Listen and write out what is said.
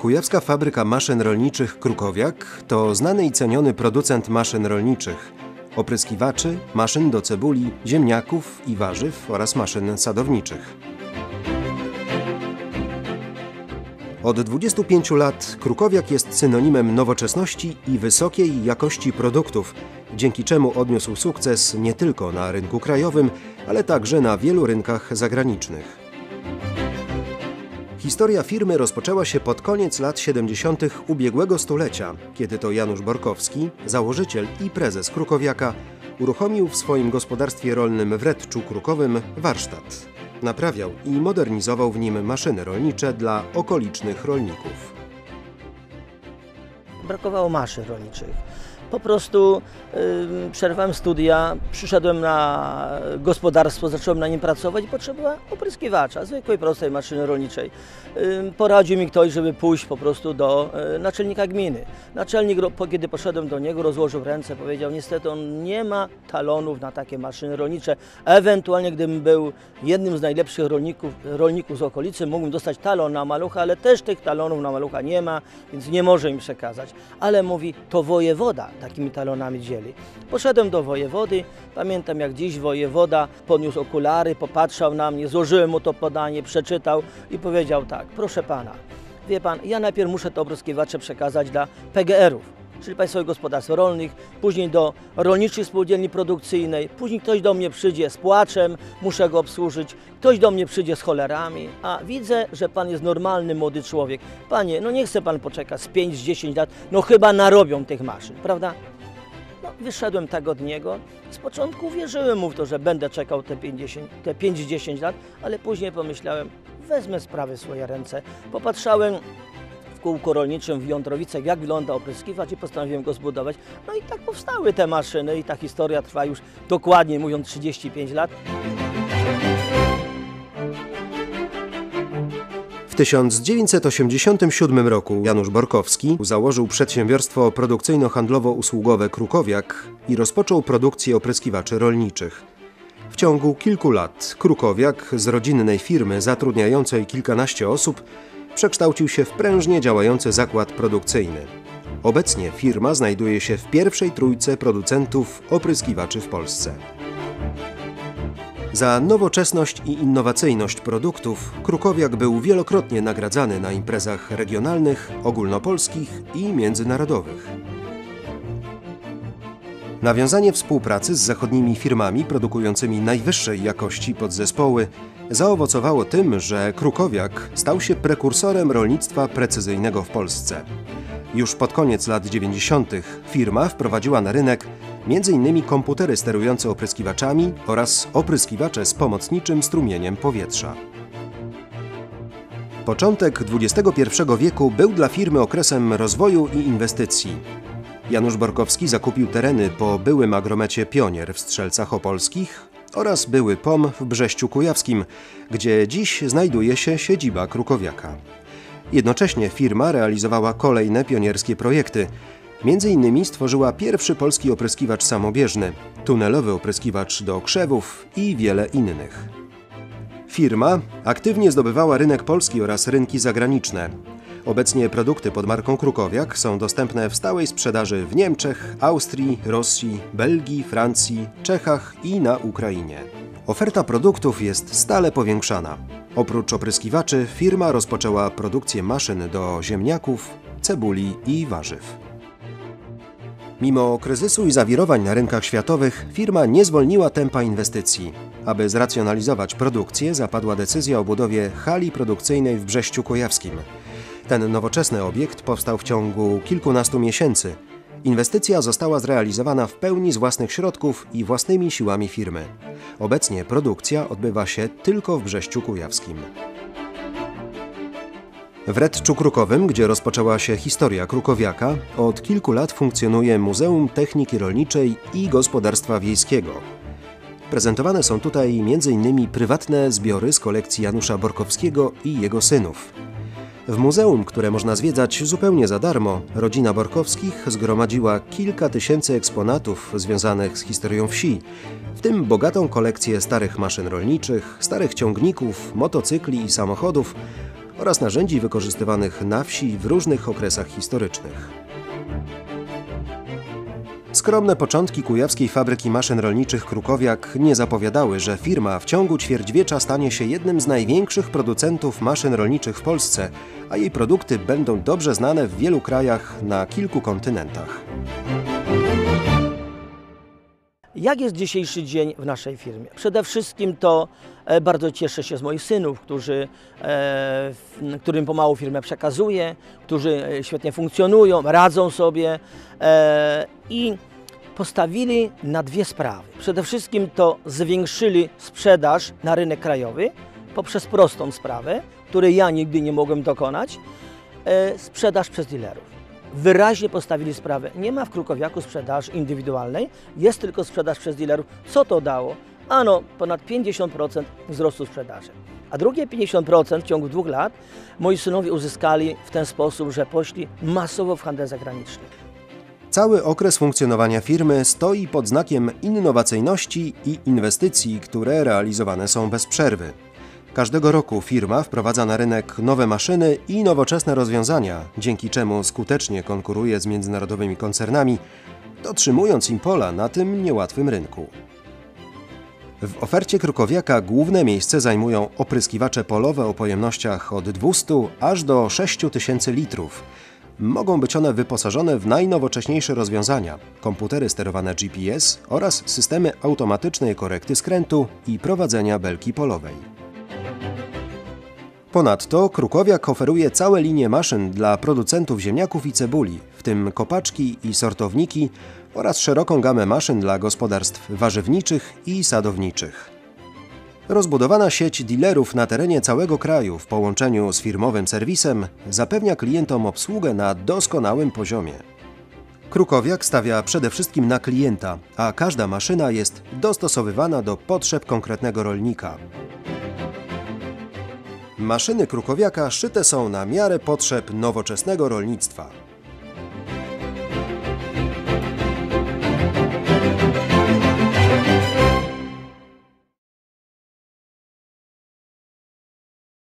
Kujawska Fabryka Maszyn Rolniczych Krukowiak to znany i ceniony producent maszyn rolniczych, opryskiwaczy, maszyn do cebuli, ziemniaków i warzyw oraz maszyn sadowniczych. Od 25 lat Krukowiak jest synonimem nowoczesności i wysokiej jakości produktów, dzięki czemu odniósł sukces nie tylko na rynku krajowym, ale także na wielu rynkach zagranicznych. Historia firmy rozpoczęła się pod koniec lat 70. ubiegłego stulecia, kiedy to Janusz Borkowski, założyciel i prezes Krukowiaka, uruchomił w swoim gospodarstwie rolnym w Redczu Krukowym warsztat. Naprawiał i modernizował w nim maszyny rolnicze dla okolicznych rolników. Brakowało maszyn rolniczych. Po prostu przerwałem studia, przyszedłem na gospodarstwo, zacząłem na nim pracować i potrzebowałem opryskiwacza, zwykłej, prostej maszyny rolniczej. Y, poradził mi ktoś, żeby pójść po prostu do y, naczelnika gminy. Naczelnik, kiedy poszedłem do niego, rozłożył ręce, powiedział, niestety on nie ma talonów na takie maszyny rolnicze. Ewentualnie, gdybym był jednym z najlepszych rolników, rolników z okolicy, mógłbym dostać talon na malucha, ale też tych talonów na malucha nie ma, więc nie może mi przekazać. Ale mówi, to wojewoda takimi talonami dzieli. Poszedłem do wojewody, pamiętam jak dziś wojewoda podniósł okulary, popatrzał na mnie, złożyłem mu to podanie, przeczytał i powiedział tak, proszę pana, wie pan, ja najpierw muszę te opryskiwacze przekazać dla PGR-ów, czyli Państwowych Gospodarstw Rolnych, później do Rolniczej Spółdzielni Produkcyjnej, później ktoś do mnie przyjdzie z płaczem, muszę go obsłużyć, ktoś do mnie przyjdzie z cholerami, a widzę, że Pan jest normalny, młody człowiek. Panie, no nie chce Pan poczekać z 5-10 lat, no chyba narobią tych maszyn, prawda? No, wyszedłem tak od niego. Z początku wierzyłem mu w to, że będę czekał te 5-10 lat, ale później pomyślałem, wezmę sprawy w swoje ręce. Popatrzałem w kółku rolniczym w Jądrowicach, jak wygląda opryskiwacz i postanowiłem go zbudować. No i tak powstały te maszyny i ta historia trwa już dokładnie mówiąc 35 lat. W 1987 roku Janusz Borkowski założył przedsiębiorstwo produkcyjno-handlowo-usługowe Krukowiak i rozpoczął produkcję opryskiwaczy rolniczych. W ciągu kilku lat Krukowiak z rodzinnej firmy zatrudniającej kilkanaście osób przekształcił się w prężnie działający zakład produkcyjny. Obecnie firma znajduje się w pierwszej trójce producentów opryskiwaczy w Polsce. Za nowoczesność i innowacyjność produktów Krukowiak był wielokrotnie nagradzany na imprezach regionalnych, ogólnopolskich i międzynarodowych. Nawiązanie współpracy z zachodnimi firmami produkującymi najwyższej jakości podzespoły zaowocowało tym, że Krukowiak stał się prekursorem rolnictwa precyzyjnego w Polsce. Już pod koniec lat 90. firma wprowadziła na rynek m.in. komputery sterujące opryskiwaczami oraz opryskiwacze z pomocniczym strumieniem powietrza. Początek XXI wieku był dla firmy okresem rozwoju i inwestycji. Janusz Borkowski zakupił tereny po byłym agromecie Pionier w Strzelcach Opolskich oraz były POM w Brześciu Kujawskim, gdzie dziś znajduje się siedziba Krukowiaka. Jednocześnie firma realizowała kolejne pionierskie projekty. Między innymi stworzyła pierwszy polski opryskiwacz samobieżny, tunelowy opryskiwacz do krzewów i wiele innych. Firma aktywnie zdobywała rynek polski oraz rynki zagraniczne. Obecnie produkty pod marką Krukowiak są dostępne w stałej sprzedaży w Niemczech, Austrii, Rosji, Belgii, Francji, Czechach i na Ukrainie. Oferta produktów jest stale powiększana. Oprócz opryskiwaczy firma rozpoczęła produkcję maszyn do ziemniaków, cebuli i warzyw. Mimo kryzysu i zawirowań na rynkach światowych, firma nie zwolniła tempa inwestycji. Aby zracjonalizować produkcję, zapadła decyzja o budowie hali produkcyjnej w Brześciu Kujawskim. Ten nowoczesny obiekt powstał w ciągu kilkunastu miesięcy. Inwestycja została zrealizowana w pełni z własnych środków i własnymi siłami firmy. Obecnie produkcja odbywa się tylko w Brześciu Kujawskim. W Redczu Krukowym, gdzie rozpoczęła się historia Krukowiaka, od kilku lat funkcjonuje Muzeum Techniki Rolniczej i Gospodarstwa Wiejskiego. Prezentowane są tutaj m.in. prywatne zbiory z kolekcji Janusza Borkowskiego i jego synów. W muzeum, które można zwiedzać zupełnie za darmo, rodzina Borkowskich zgromadziła kilka tysięcy eksponatów związanych z historią wsi, w tym bogatą kolekcję starych maszyn rolniczych, starych ciągników, motocykli i samochodów oraz narzędzi wykorzystywanych na wsi w różnych okresach historycznych. Skromne początki kujawskiej fabryki maszyn rolniczych Krukowiak nie zapowiadały, że firma w ciągu ćwierćwiecza stanie się jednym z największych producentów maszyn rolniczych w Polsce, a jej produkty będą dobrze znane w wielu krajach na kilku kontynentach. Jak jest dzisiejszy dzień w naszej firmie? Przede wszystkim to e, bardzo cieszę się z moich synów, którzy, e, którym pomału firmę przekazuję, którzy e, świetnie funkcjonują, radzą sobie i postawili na dwie sprawy. Przede wszystkim to zwiększyli sprzedaż na rynek krajowy poprzez prostą sprawę, której ja nigdy nie mogłem dokonać, sprzedaż przez dealerów wyraźnie postawili sprawę. Nie ma w Krukowiaku sprzedaży indywidualnej, jest tylko sprzedaż przez dealerów. Co to dało? Ano, ponad 50% wzrostu sprzedaży. A drugie 50% w ciągu dwóch lat moi synowie uzyskali w ten sposób, że poszli masowo w handel zagraniczny. Cały okres funkcjonowania firmy stoi pod znakiem innowacyjności i inwestycji, które realizowane są bez przerwy. Każdego roku firma wprowadza na rynek nowe maszyny i nowoczesne rozwiązania, dzięki czemu skutecznie konkuruje z międzynarodowymi koncernami, dotrzymując im pola na tym niełatwym rynku. W ofercie Krukowiaka główne miejsce zajmują opryskiwacze polowe o pojemnościach od 200 aż do 6000 litrów. Mogą być one wyposażone w najnowocześniejsze rozwiązania, komputery sterowane GPS oraz systemy automatycznej korekty skrętu i prowadzenia belki polowej. Ponadto Krukowiak oferuje całe linie maszyn dla producentów ziemniaków i cebuli, w tym kopaczki i sortowniki oraz szeroką gamę maszyn dla gospodarstw warzywniczych i sadowniczych. Rozbudowana sieć dealerów na terenie całego kraju w połączeniu z firmowym serwisem zapewnia klientom obsługę na doskonałym poziomie. Krukowiak stawia przede wszystkim na klienta, a każda maszyna jest dostosowywana do potrzeb konkretnego rolnika. Maszyny Krukowiaka szyte są na miarę potrzeb nowoczesnego rolnictwa.